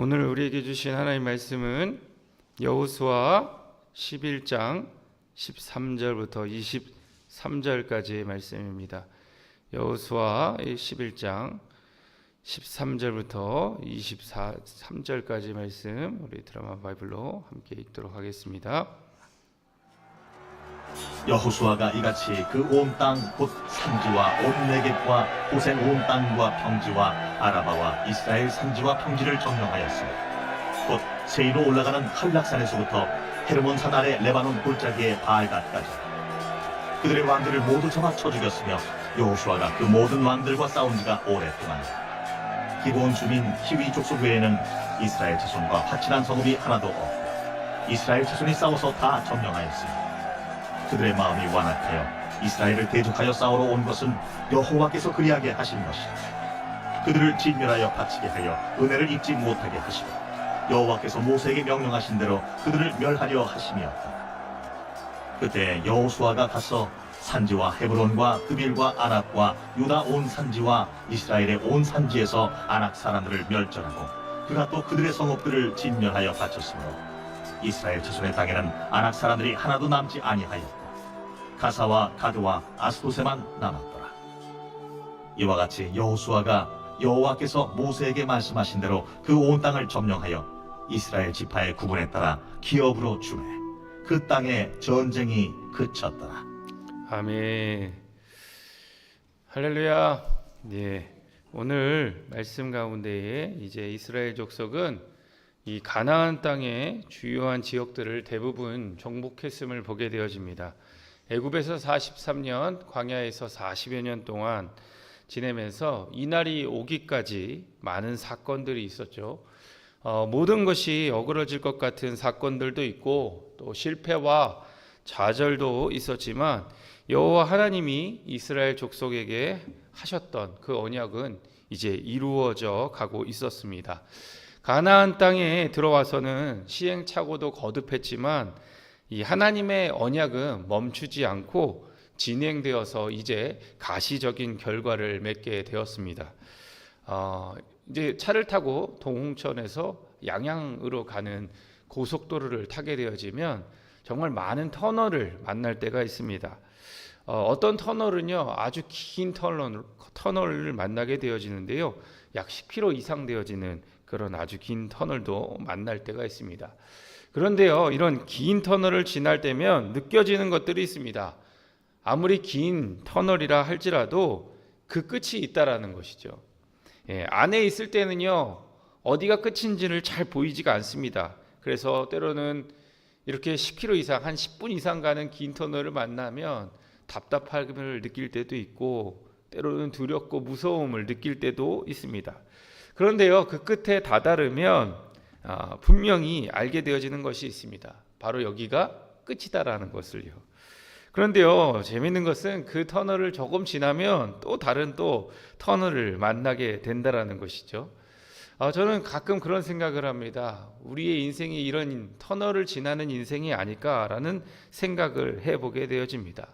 오늘 우리에게 주신 하나님 말씀은 여호수아 11장 13절부터 23절까지의 말씀입니다. 여호수아 11장 13절부터 23절까지 말씀 우리 드라마 바이블로 함께 읽도록 하겠습니다. 여호수아가 이같이 그 온 땅 곧 산지와 온 내겝과 고센 온 땅과 평지와 아라바와 이스라엘 산지와 평지를 점령하였으며 곧 세이로 올라가는 한락산에서부터 헤르몬산 아래 레바논 골짜기의 바알갓까지 그들의 왕들을 모두 잡아 쳐 죽였으며 여호수아가 그 모든 왕들과 싸운 지가 오랫동안 기본 주민 히위 족속 외에는 이스라엘 자손과 파친한 성읍이 하나도 없고 이스라엘 자손이 싸워서 다 점령하였으며 그들의 마음이 완악하여 이스라엘을 대적하여 싸우러 온 것은 여호와께서 그리하게 하신 것이라. 그들을 진멸하여 바치게 하여 은혜를 입지 못하게 하시고 여호와께서 모세에게 명령하신 대로 그들을 멸하려 하심이었다. 그때 여호수아가 가서 산지와 헤브론과 드빌과 아낙과 유다 온 산지와 이스라엘의 온 산지에서 아낙 사람들을 멸절하고 그가 또 그들의 성읍들을 진멸하여 바쳤으므로 이스라엘 자손의 땅에는 아낙 사람들이 하나도 남지 아니하였고 가사와 가드와 아스도세만 남았더라. 이와 같이 여호수아가 여호와께서 모세에게 말씀하신 대로 그 온 땅을 점령하여 이스라엘 지파의 구분에 따라 기업으로 주매 그 땅에 전쟁이 그쳤더라. 아멘. 할렐루야. 네. 오늘 말씀 가운데에 이제 이스라엘 족속은 이 가나안 땅의 주요한 지역들을 대부분 정복했음을 보게 되어집니다. 애굽에서 43년, 광야에서 40여 년 동안 지내면서 이날이 오기까지 많은 사건들이 있었죠. 어, 모든 것이 어그러질 것 같은 사건들도 있고 또 실패와 좌절도 있었지만 여호와 하나님이 이스라엘 족속에게 하셨던 그 언약은 이제 이루어져 가고 있었습니다. 가나안 땅에 들어와서는 시행착오도 거듭했지만 이 하나님의 언약은 멈추지 않고 진행되어서 이제 가시적인 결과를 맺게 되었습니다. 어, 이제 차를 타고 동홍천에서 양양으로 가는 고속도로를 타게 되어지면 정말 많은 터널을 만날 때가 있습니다. 어, 어떤 터널은요 아주 긴 터널, 터널을 만나게 되어지는데요 약 10km 이상 되어지는 그런 아주 긴 터널도 만날 때가 있습니다. 그런데요 이런 긴 터널을 지날 때면 느껴지는 것들이 있습니다. 아무리 긴 터널이라 할지라도 그 끝이 있다라는 것이죠. 예, 안에 있을 때는요 어디가 끝인지를 잘 보이지가 않습니다. 그래서 때로는 이렇게 10km 이상 한 10분 이상 가는 긴 터널을 만나면 답답함을 느낄 때도 있고 때로는 두렵고 무서움을 느낄 때도 있습니다. 그런데요 그 끝에 다다르면 아, 분명히 알게 되어지는 것이 있습니다. 바로 여기가 끝이다라는 것을요. 그런데요 재밌는 것은 그 터널을 조금 지나면 또 다른 또 터널을 만나게 된다라는 것이죠. 아, 저는 가끔 그런 생각을 합니다. 우리의 인생이 이런 터널을 지나는 인생이 아닐까라는 생각을 해보게 되어집니다.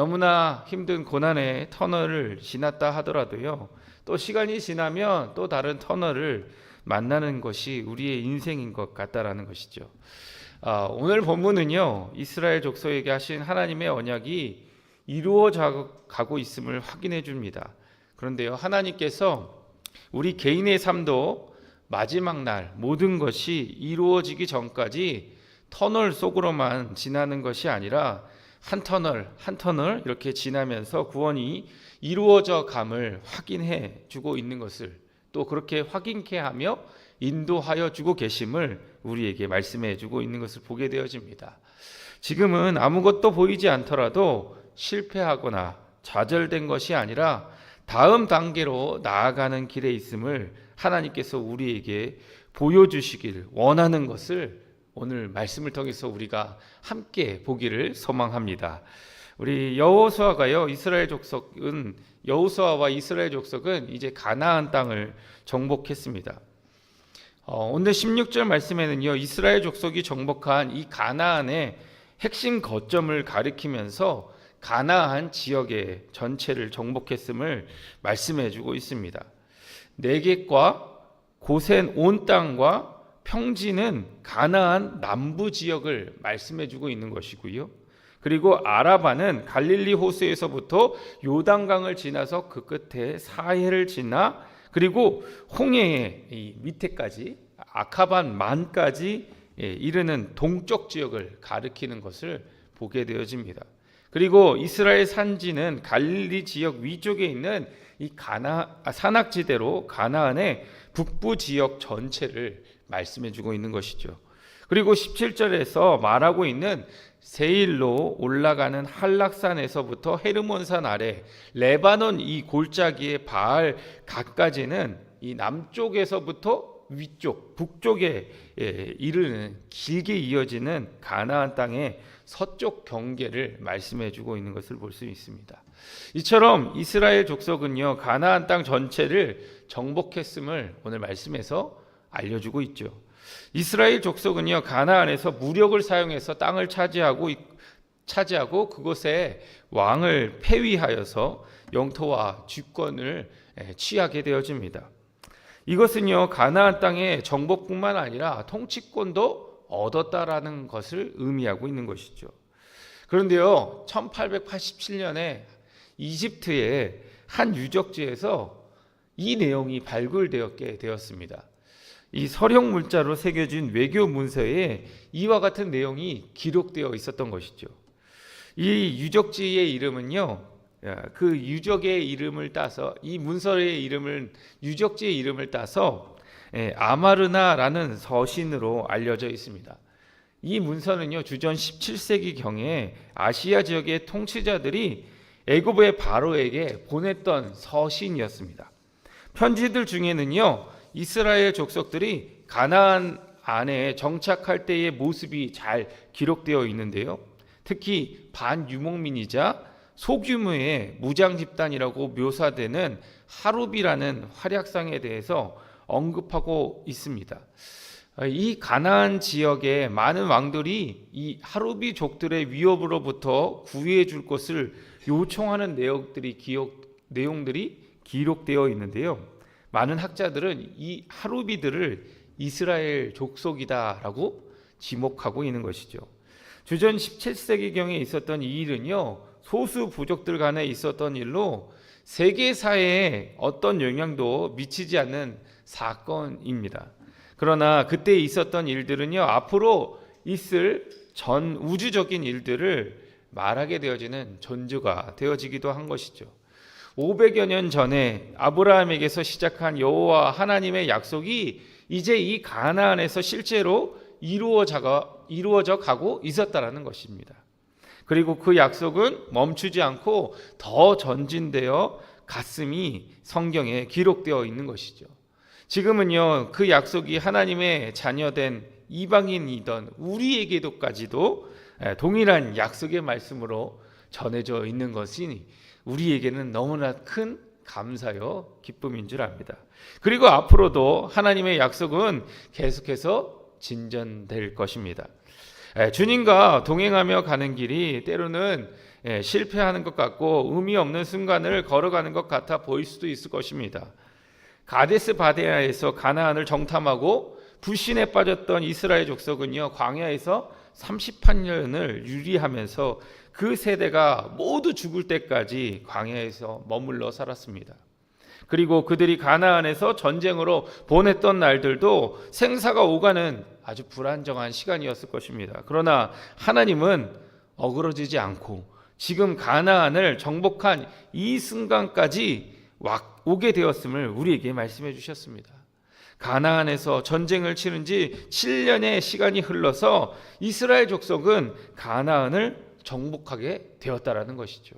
너무나 힘든 고난의 터널을 지났다 하더라도요, 또 시간이 지나면 또 다른 터널을 만나는 것이 우리의 인생인 것 같다라는 것이죠. 아, 오늘 본문은요, 이스라엘 족속에게 하신 하나님의 언약이 이루어져 가고 있음을 확인해 줍니다. 그런데요, 하나님께서 우리 개인의 삶도 마지막 날 모든 것이 이루어지기 전까지 터널 속으로만 지나는 것이 아니라 한 터널 한 터널 이렇게 지나면서 구원이 이루어져 감을 확인해 주고 있는 것을 또 그렇게 확인케 하며 인도하여 주고 계심을 우리에게 말씀해 주고 있는 것을 보게 되어집니다. 지금은 아무것도 보이지 않더라도 실패하거나 좌절된 것이 아니라 다음 단계로 나아가는 길에 있음을 하나님께서 우리에게 보여주시길 원하는 것을 오늘 말씀을 통해서 우리가 함께 보기를 소망합니다. 우리 여호수아가요 이스라엘 족속은 여호수아와 이스라엘 족속은 이제 가나안 땅을 정복했습니다. 어, 오늘 16절 말씀에는요 이스라엘 족속이 정복한 이 가나안의 핵심 거점을 가리키면서 가나안 지역의 전체를 정복했음을 말씀해 주고 있습니다. 네겝과 고센 온 땅과 평지는 가나안 남부 지역을 말씀해 주고 있는 것이고요. 그리고 아라바는 갈릴리 호수에서부터 요단강을 지나서 그 끝에 사해를 지나 그리고 홍해의 이 밑에까지 아카반 만까지 예, 이르는 동쪽 지역을 가리키는 것을 보게 되어집니다. 그리고 이스라엘 산지는 갈릴리 지역 위쪽에 있는 이 가나 아, 산악지대로 가나안의 북부 지역 전체를 말씀해 주고 있는 것이죠. 그리고 17절에서 말하고 있는 세일로 올라가는 한락산에서부터 헤르몬산 아래 레바논 이 골짜기의 바알 각까지는 이 남쪽에서부터 위쪽 북쪽에 예, 이르는 길게 이어지는 가나안 땅의 서쪽 경계를 말씀해 주고 있는 것을 볼 수 있습니다. 이처럼 이스라엘 족속은요 가나안 땅 전체를 정복했음을 오늘 말씀에서 알려주고 있죠. 이스라엘 족속은요 가나안에서 무력을 사용해서 땅을 차지하고 차지하고 그곳에 왕을 폐위하여서 영토와 주권을 예, 취하게 되어집니다. 이것은요 가나안 땅의 정복뿐만 아니라 통치권도 얻었다라는 것을 의미하고 있는 것이죠. 그런데요 1887년에 이집트의 한 유적지에서 이 내용이 발굴되었게 되었습니다. 이 서령 물자로 새겨진 외교 문서에 이와 같은 내용이 기록되어 있었던 것이죠. 이 유적지의 이름은요, 그 유적의 이름을 따서 이 문서의 이름을 유적지의 이름을 따서 예, 아마르나라는 서신으로 알려져 있습니다. 이 문서는요 주전 17세기 경에 아시아 지역의 통치자들이 애굽의 바로에게 보냈던 서신이었습니다. 편지들 중에는요 이스라엘 족속들이 가나안 안에 정착할 때의 모습이 잘 기록되어 있는데요. 특히 반유목민이자 소규모의 무장 집단이라고 묘사되는 하룹이라는 활약상에 대해서 언급하고 있습니다. 이 가나안 지역의 많은 왕들이 이 하루비 족들의 위협으로부터 구해 줄 것을 요청하는 내용들이 기억 내용들이 기록되어 있는데요. 많은 학자들은 이 하루비들을 이스라엘 족속이다라고 지목하고 있는 것이죠. 주전 17세기경에 있었던 이 일은요. 소수 부족들 간에 있었던 일로 세계사에 어떤 영향도 미치지 않는 사건입니다. 그러나 그때 있었던 일들은요, 앞으로 있을 전 우주적인 일들을 말하게 되어지는 전주가 되어지기도 한 것이죠. 500여 년 전에 아브라함에게서 시작한 여호와 하나님의 약속이 이제 이 가나안에서 실제로 이루어져, 가고 있었다라는 것입니다. 그리고 그 약속은 멈추지 않고 더 전진되어 갔음이 성경에 기록되어 있는 것이죠. 지금은요, 그 약속이 하나님의 자녀된 이방인이던 우리에게도까지도 동일한 약속의 말씀으로 전해져 있는 것이 우리에게는 너무나 큰 감사요 기쁨인 줄 압니다. 그리고 앞으로도 하나님의 약속은 계속해서 진전될 것입니다. 주님과 동행하며 가는 길이 때로는 실패하는 것 같고 의미 없는 순간을 걸어가는 것 같아 보일 수도 있을 것입니다. 가데스 바데아에서 가나안을 정탐하고 불신에 빠졌던 이스라엘 족속은요 광야에서 38년을 유리하면서 그 세대가 모두 죽을 때까지 광야에서 머물러 살았습니다. 그리고 그들이 가나안에서 전쟁으로 보냈던 날들도 생사가 오가는 아주 불안정한 시간이었을 것입니다. 그러나 하나님은 어그러지지 않고 지금 가나안을 정복한 이 순간까지 오게 되었음을 우리에게 말씀해 주셨습니다. 가나안에서 전쟁을 치른 지 7년의 시간이 흘러서 이스라엘 족속은 가나안을 정복하게 되었다라는 것이죠.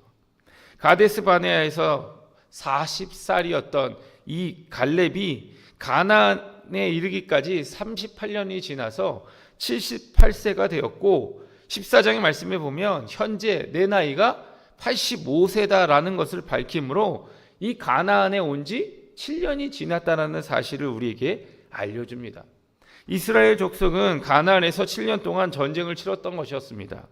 가데스 바네아에서 40살이었던 이 갈렙이 가나안에 이르기까지 38년이 지나서 78세가 되었고 14장의 말씀에 보면 현재 내 나이가 85세다라는 것을 밝히므로 이 가나안에 온 지 7년이 지났다라는 사실을 우리에게 알려줍니다. 이스라엘 족속은 가나안에서 7년 동안 전쟁을 치렀던 것이었습니다.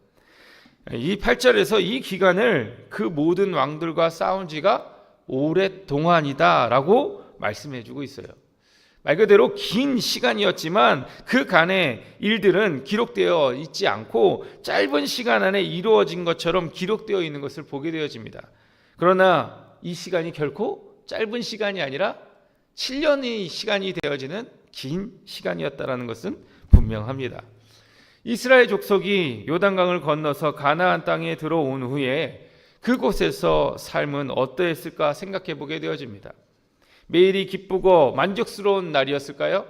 이 8절에서 이 기간을 그 모든 왕들과 싸운 지가 오랫동안이다라고 말씀해 주고 있어요. 말 그대로 긴 시간이었지만 그 간의 일들은 기록되어 있지 않고 짧은 시간 안에 이루어진 것처럼 기록되어 있는 것을 보게 되어집니다. 그러나 이 시간이 결코 짧은 시간이 아니라 7년의 시간이 되어지는 긴 시간이었다라는 것은 분명합니다. 이스라엘 족속이 요단강을 건너서 가나안 땅에 들어온 후에 그곳에서 삶은 어떠했을까 생각해 보게 되어집니다. 매일이 기쁘고 만족스러운 날이었을까요?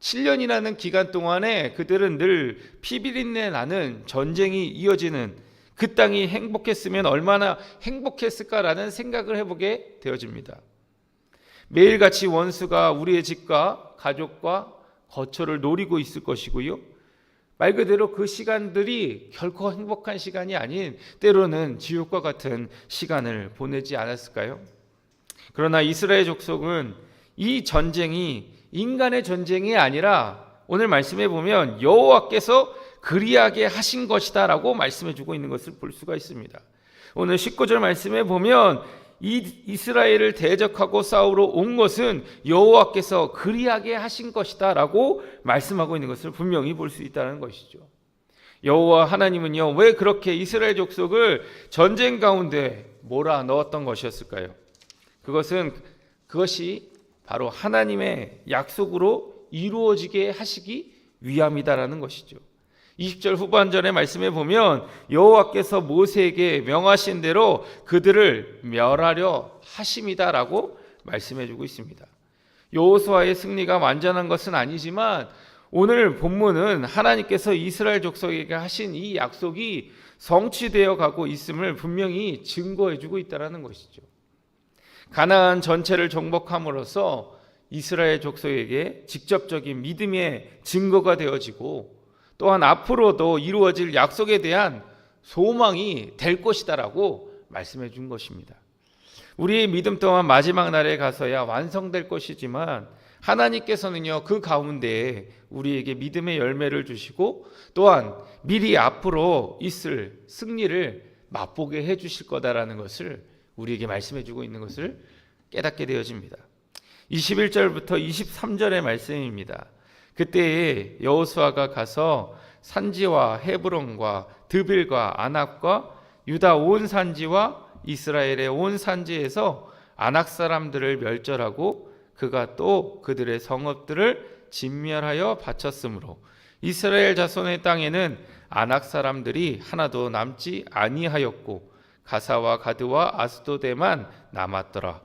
7년이라는 기간 동안에 그들은 늘 피비린내 나는 전쟁이 이어지는 그 땅이 행복했으면 얼마나 행복했을까라는 생각을 해보게 되어집니다. 매일같이 원수가 우리의 집과 가족과 거처를 노리고 있을 것이고요. 말 그대로 그 시간들이 결코 행복한 시간이 아닌 때로는 지옥과 같은 시간을 보내지 않았을까요? 그러나 이스라엘 족속은 이 전쟁이 인간의 전쟁이 아니라 오늘 말씀해 보면 여호와께서 그리하게 하신 것이다라고 말씀해 주고 있는 것을 볼 수가 있습니다. 오늘 19절 말씀에 보면 이 이스라엘을 대적하고 싸우러 온 것은 여호와께서 그리하게 하신 것이다라고 말씀하고 있는 것을 분명히 볼 수 있다는 것이죠. 여호와 하나님은요 왜 그렇게 이스라엘 족속을 전쟁 가운데 몰아 넣었던 것이었을까요? 그것은 그것이 바로 하나님의 약속으로 이루어지게 하시기 위함이다라는 것이죠. 20절 후반절의 말씀에 보면 여호와께서 모세에게 명하신 대로 그들을 멸하려 하심이다라고 말씀해 주고 있습니다. 여호수아의 승리가 완전한 것은 아니지만 오늘 본문은 하나님께서 이스라엘 족속에게 하신 이 약속이 성취되어 가고 있음을 분명히 증거해 주고 있다라는 것이죠. 가나안 전체를 정복함으로써 이스라엘 족속에게 직접적인 믿음의 증거가 되어지고 또한 앞으로도 이루어질 약속에 대한 소망이 될 것이다라고 말씀해 준 것입니다. 우리의 믿음 또한 마지막 날에 가서야 완성될 것이지만 하나님께서는요 그 가운데에 우리에게 믿음의 열매를 주시고 또한 미리 앞으로 있을 승리를 맛보게 해 주실 거다라는 것을 우리에게 말씀해 주고 있는 것을 깨닫게 되어집니다. 21절부터 23절의 말씀입니다. 그때에 여호수아가 가서 산지와 헤브론과 드빌과 아낙과 유다 온 산지와 이스라엘의 온 산지에서 아낙 사람들을 멸절하고 그가 또 그들의 성읍들을 진멸하여 바쳤으므로 이스라엘 자손의 땅에는 아낙 사람들이 하나도 남지 아니하였고 가사와 가드와 아스도데만 남았더라.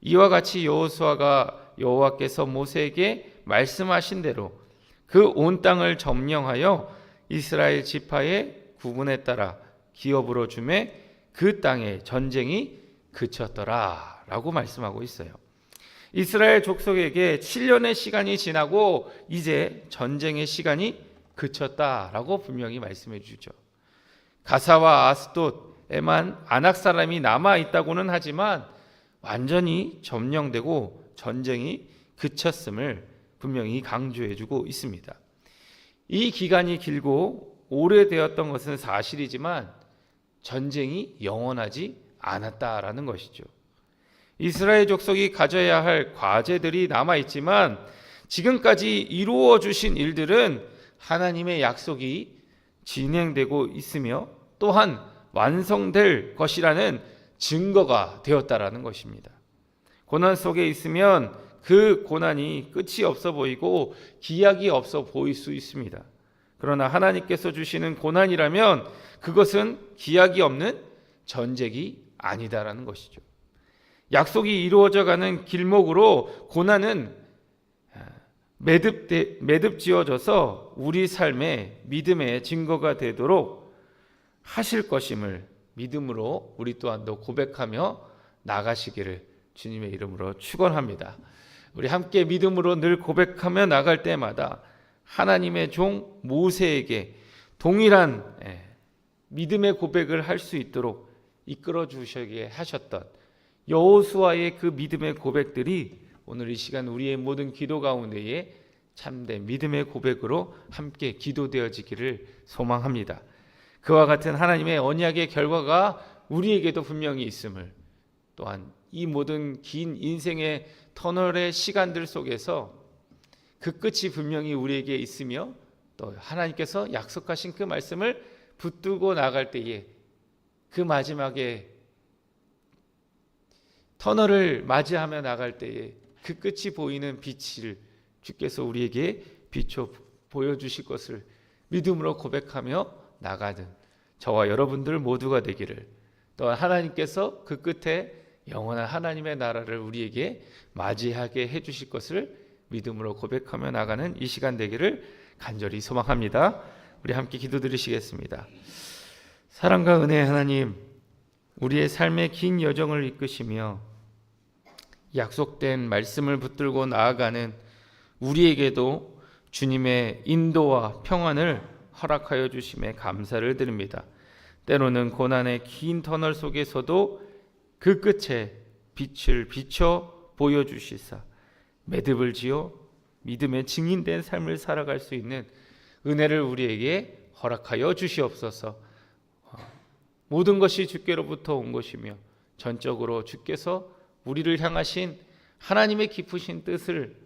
이와 같이 여호수아가 여호와께서 모세에게 말씀하신 대로 그 온 땅을 점령하여 이스라엘 지파의 구분에 따라 기업으로 주매 그 땅에 전쟁이 그쳤더라 라고 말씀하고 있어요. 이스라엘 족속에게 7년의 시간이 지나고 이제 전쟁의 시간이 그쳤다라고 분명히 말씀해 주죠. 가사와 아스돗 에만 아낙 사람이 남아 있다고는 하지만 완전히 점령되고 전쟁이 그쳤음을 분명히 강조해 주고 있습니다. 이 기간이 길고 오래되었던 것은 사실이지만 전쟁이 영원하지 않았다라는 것이죠. 이스라엘 족속이 가져야 할 과제들이 남아 있지만 지금까지 이루어 주신 일들은 하나님의 약속이 진행되고 있으며 또한 완성될 것이라는 증거가 되었다라는 것입니다. 고난 속에 있으면 그 고난이 끝이 없어 보이고 기약이 없어 보일 수 있습니다. 그러나 하나님께서 주시는 고난이라면 그것은 기약이 없는 전쟁이 아니다라는 것이죠. 약속이 이루어져 가는 길목으로 고난은 매듭 매듭 지어져서 우리 삶의 믿음의 증거가 되도록 하실 것임을 믿음으로 우리 또한도 고백하며 나가시기를 주님의 이름으로 축원합니다. 우리 함께 믿음으로 늘 고백하며 나갈 때마다 하나님의 종 모세에게 동일한 예, 믿음의 고백을 할 수 있도록 이끌어 주시게 하셨던 여호수아의 그 믿음의 고백들이 오늘 이 시간 우리의 모든 기도 가운데에 참된 믿음의 고백으로 함께 기도되어지기를 소망합니다. 그와 같은 하나님의 언약의 결과가 우리에게도 분명히 있음을 또한 이 모든 긴 인생의 터널의 시간들 속에서 그 끝이 분명히 우리에게 있으며 또 하나님께서 약속하신 그 말씀을 붙들고 나갈 때에 그 마지막에 터널을 맞이하며 나갈 때에 그 끝이 보이는 빛을 주께서 우리에게 비춰 보여주실 것을 믿음으로 고백하며 나가는 저와 여러분들 모두가 되기를 또 하나님께서 그 끝에 영원한 하나님의 나라를 우리에게 맞이하게 해 주실 것을 믿음으로 고백하며 나가는 이 시간 되기를 간절히 소망합니다. 우리 함께 기도드리시겠습니다. 사랑과 은혜 하나님, 우리의 삶의 긴 여정을 이끄시며 약속된 말씀을 붙들고 나아가는 우리에게도 주님의 인도와 평안을 허락하여 주심에 감사를 드립니다. 때로는 고난의 긴 터널 속에서도 그 끝에 빛을 비춰 보여주시사 매듭을 지어 믿음의 증인된 삶을 살아갈 수 있는 은혜를 우리에게 허락하여 주시옵소서. 모든 것이 주께로부터 온 것이며 전적으로 주께서 우리를 향하신 하나님의 깊으신 뜻을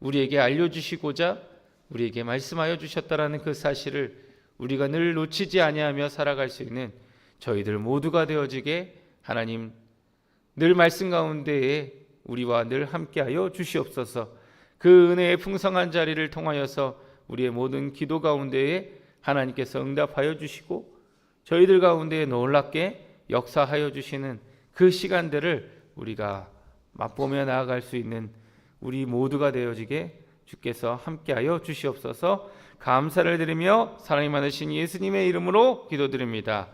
우리에게 알려주시고자 우리에게 말씀하여 주셨다라는 그 사실을 우리가 늘 놓치지 아니하며 살아갈 수 있는 저희들 모두가 되어지게 하나님 늘 말씀 가운데에 우리와 늘 함께하여 주시옵소서. 그 은혜의 풍성한 자리를 통하여서 우리의 모든 기도 가운데에 하나님께서 응답하여 주시고 저희들 가운데 놀랍게 역사하여 주시는 그 시간들을 우리가 맛보며 나아갈 수 있는 우리 모두가 되어지게 주께서 함께하여 주시옵소서 감사를 드리며 사랑이 많으신 예수님의 이름으로 기도드립니다.